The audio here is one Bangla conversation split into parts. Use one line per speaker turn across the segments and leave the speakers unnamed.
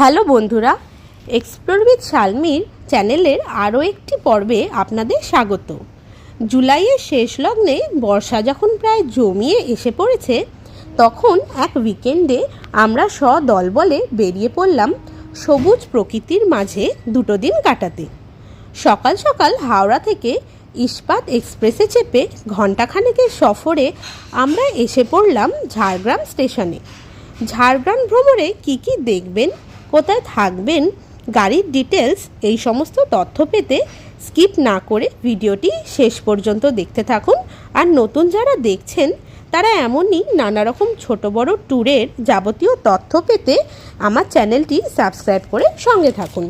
হ্যালো বন্ধুরা এক্সপ্লোর উইথ শালমির চ্যানেলের আরও একটি পর্বে আপনাদের স্বাগত। জুলাইয়ের শেষ লগ্নে বর্ষা যখন প্রায় জমিয়ে এসে পড়েছে, তখন এক উইকেন্ডে আমরা সদল বলে বেরিয়ে পড়লাম সবুজ প্রকৃতির মাঝে দুটো দিন কাটাতে। সকাল সকাল হাওড়া থেকে ইস্পাত এক্সপ্রেসে চেপে ঘণ্টাখানেকের সফরে আমরা এসে পড়লাম ঝাড়গ্রাম স্টেশনে। ঝাড়গ্রাম ভ্রমণে কি কি দেখবেন কোথায় থাকবেন? গাড়ির ডিটেলস এই সমস্ত তথ্য পেতে স্কিপ না করে ভিডিওটি শেষ পর্যন্ত দেখতে থাকুন। আর নতুন যারা দেখছেন, তারা এমনই নানা রকম ছোট বড় ট্যুরের যাবতীয় তথ্য পেতে আমার চ্যানেলটি সাবস্ক্রাইব করে সঙ্গে থাকুন।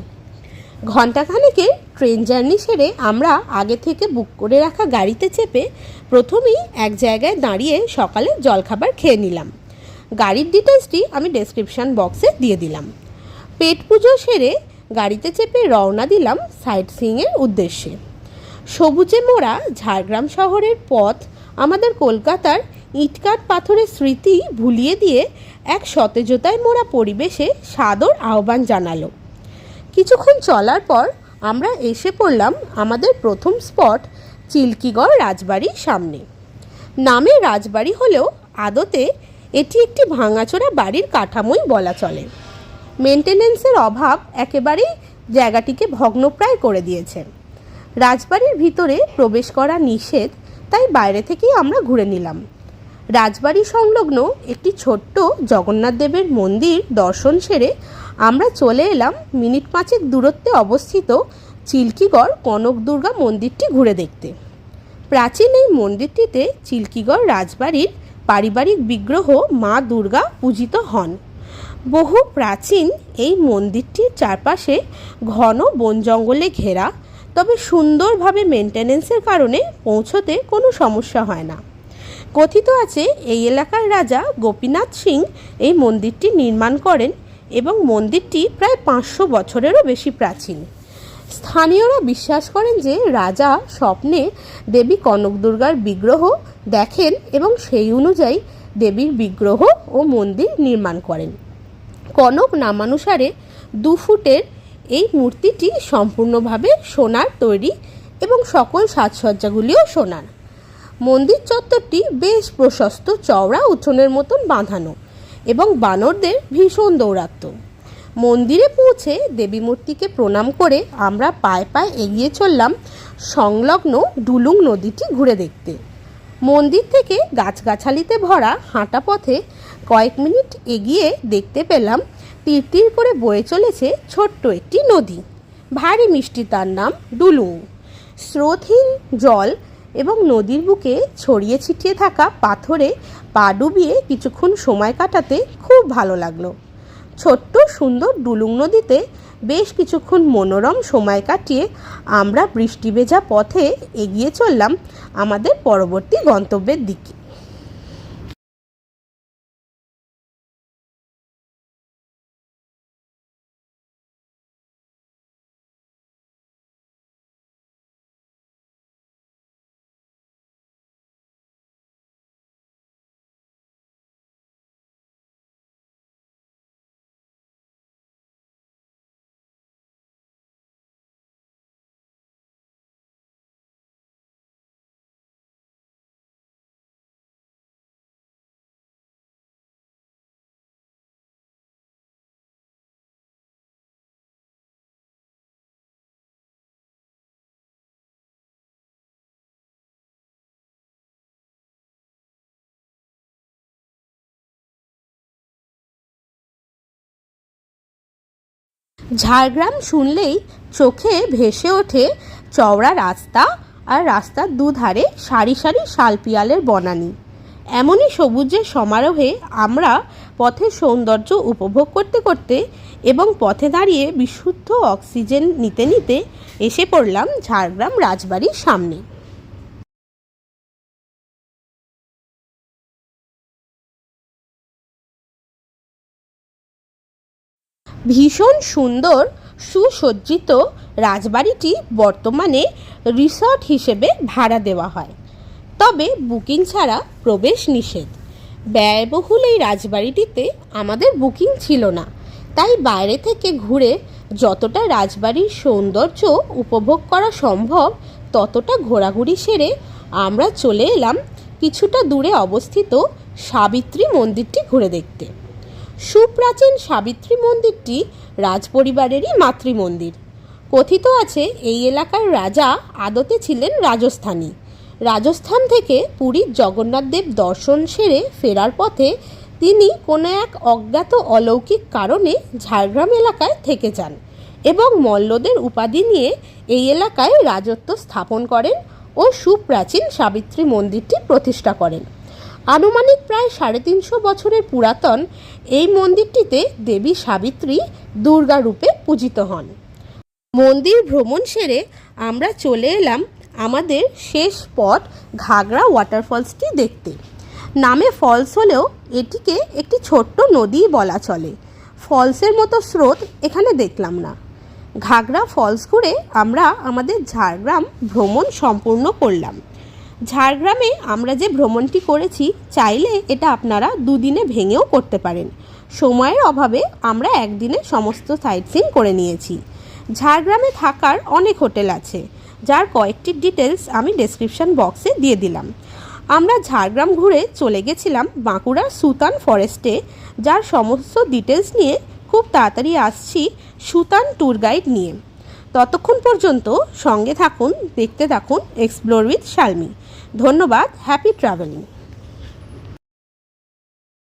ঘণ্টাখানেকের ট্রেন জার্নি সেরে আমরা আগে থেকে বুক করে রাখা গাড়িতে চেপে প্রথমেই এক জায়গায় দাঁড়িয়ে সকালে জলখাবার খেয়ে নিলাম। গাড়ির ডিটেলসটি আমি ডেসক্রিপশন বক্সে দিয়ে দিলাম। পেট পুজো সেরে গাড়িতে চেপে রওনা দিলাম সাইট সিইংয়ের উদ্দেশ্যে। সবুজে মোড়া ঝাড়গ্রাম শহরের পথ আমাদের কলকাতার ইটকাট পাথরের স্মৃতি ভুলিয়ে দিয়ে এক সতেজতায় মোড়া পরিবেশে সাদর আহ্বান জানালো। কিছুক্ষণ চলার পর আমরা এসে পড়লাম আমাদের প্রথম স্পট চিল্কিগড় রাজবাড়ির সামনে। নামে রাজবাড়ি হলেও আদতে এটি একটি ভাঙাচোরা বাড়ির কাঠামোই বলা চলে। মেনটেনেন্সের অভাব একেবারেই জায়গাটিকে ভগ্নপ্রায় করে দিয়েছে। রাজবাড়ির ভিতরে প্রবেশ করা নিষেধ, তাই বাইরে থেকেই আমরা ঘুরে নিলাম। রাজবাড়ি সংলগ্ন একটি ছোট্ট জগন্নাথ দেবের মন্দির দর্শন সেরে আমরা চলে এলাম মিনিট পাঁচেক দূরত্বে অবস্থিত চিল্কিগড় কনক দুর্গা মন্দিরটি ঘুরে দেখতে। প্রাচীন এই মন্দিরটিতে চিল্কিগড় রাজবাড়ির পারিবারিক বিগ্রহ মা দুর্গা পূজিত হন। বহু প্রাচীন এই মন্দিরটির চারপাশে ঘন বন জঙ্গলে ঘেরা, তবে সুন্দরভাবে মেনটেনেন্সের কারণে পৌঁছতে কোনো সমস্যা হয় না। কথিত আছে, এই এলাকার রাজা গোপীনাথ সিং এই মন্দিরটি নির্মাণ করেন এবং মন্দিরটি প্রায় পাঁচশো বছরেরও বেশি প্রাচীন। স্থানীয়রা বিশ্বাস করেন যে রাজা স্বপ্নে দেবী কনক দুর্গার বিগ্রহ দেখেন এবং সেই অনুযায়ী দেবীর বিগ্রহ ও মন্দির নির্মাণ করেন। কনক নামানুসারে দু ফুটের এই মূর্তিটি সম্পূর্ণভাবে সোনার তৈরি এবং সকল সাজসজ্জাগুলিও সোনার। মন্দির চত্বরটি বেশ প্রশস্ত চওড়া উঠোনের মতন বাঁধানো এবং বানরদের ভীষণ দৌরাত্ম। মন্দিরে পৌঁছে দেবী মূর্তিকে প্রণাম করে আমরা পায়ে পায়ে এগিয়ে চললাম সংলগ্ন ডুলুং নদীটি ঘুরে দেখতে। মন্দির থেকে গাছগাছালিতে ভরা হাঁটা পথে কয়েক মিনিট এগিয়ে দেখতে পেলাম তীর করে বয়ে চলেছে ছোট্ট একটি নদী। ভারী মিষ্টি তার নাম ডুলুং। স্রোতহীন জল এবং নদীর বুকে ছড়িয়ে ছিটিয়ে থাকা পাথরে পা ডুবিয়ে কিছুক্ষণ সময় কাটাতে খুব ভালো লাগল। ছোট্ট সুন্দর ডুলুং নদীতে বেশ কিছুক্ষণ মনোরম সময় কাটিয়ে আমরা বৃষ্টি ভেজা পথে এগিয়ে চললাম আমাদের পরবর্তী গন্তব্যের দিকে। ঝাড়গ্রাম শুনলেই চোখে ভেসে ওঠে চওড়া রাস্তা আর রাস্তার দুধারে সারি সারি শালপিয়ালের বনানি। এমনই সবুজের সমারোহে আমরা পথের সৌন্দর্য উপভোগ করতে করতে এবং পথে দাঁড়িয়ে বিশুদ্ধ অক্সিজেন নিতে নিতে এসে পড়লাম ঝাড়গ্রাম রাজবাড়ির সামনে। ভীষণ সুন্দর সুসজ্জিত রাজবাড়িটি বর্তমানে রিসর্ট হিসেবে ভাড়া দেওয়া হয়। তবে বুকিং ছাড়া প্রবেশ নিষেধ। ব্যয়বহুল এই রাজবাড়িটিতে আমাদের বুকিং ছিল না। তাই বাইরে থেকে ঘুরে যতটা রাজবাড়ির সৌন্দর্য উপভোগ করা সম্ভব, ততটা ঘোরাঘুরি সেরে আমরা চলে এলাম কিছুটা দূরে অবস্থিত সাবিত্রী মন্দিরটি ঘুরে দেখতে। সুপ্রাচীন সাবিত্রী মন্দিরটি রাজপরিবারেরই মাতৃমন্দির। কথিত আছে, এই এলাকার রাজা আদতে ছিলেন রাজস্থানী। রাজস্থান থেকে পুরীর জগন্নাথ দেব দর্শন সেরে ফেরার পথে তিনি কোনো এক অজ্ঞাত অলৌকিক কারণে ঝাড়গ্রাম এলাকায় থেকে যান এবং মল্লদের উপাধি নিয়ে এই এলাকায় রাজত্ব স্থাপন করেন ও সুপ্রাচীন সাবিত্রী মন্দিরটি প্রতিষ্ঠা করেন। আনুমানিক প্রায় সাড়ে তিনশো বছরের পুরাতন এই মন্দিরটিতে দেবী সাবিত্রী দুর্গা রূপে পূজিত হন। মন্দির ভ্রমণ সেরে আমরা চলে এলাম আমাদের শেষ স্পট ঘাগরা ওয়াটারফলসটি দেখতে। নামে ফলস হলেও এটিকে একটি ছোট্ট নদী বলা চলে। ফলসের মতো স্রোত এখানে দেখলাম না। ঘাগরা ফলস ঘুরে আমরা আমাদের ঝাড়গ্রাম ভ্রমণ সম্পূর্ণ করলাম। ঝাড়গ্রামে আমরা যে ভ্রমণটি করেছি, চাইলে এটা আপনারা দুদিনে ভেঙেও করতে পারেন। সময়ের অভাবে আমরা একদিনে সমস্ত সাইট সিন করে নিয়েছি। ঝাড়গ্রামে থাকার অনেক হোটেল আছে, যার কয়েকটি ডিটেলস আমি ডেসক্রিপশন বক্সে দিয়ে দিলাম। আমরা ঝাড়গ্রাম ঘুরে চলে গেছিলাম বাঁকুড়ার সুতান ফরেস্টে, যার সমস্ত ডিটেলস নিয়ে খুব তাড়াতাড়ি আসছি সুতান ট্যুর গাইড নিয়ে। ততক্ষণ পর্যন্ত সঙ্গে থাকুন, দেখতে থাকুন, এক্সপ্লোর উইথ শালমি। ধন্যবাদ হ্যাপি ট্রাভেলিং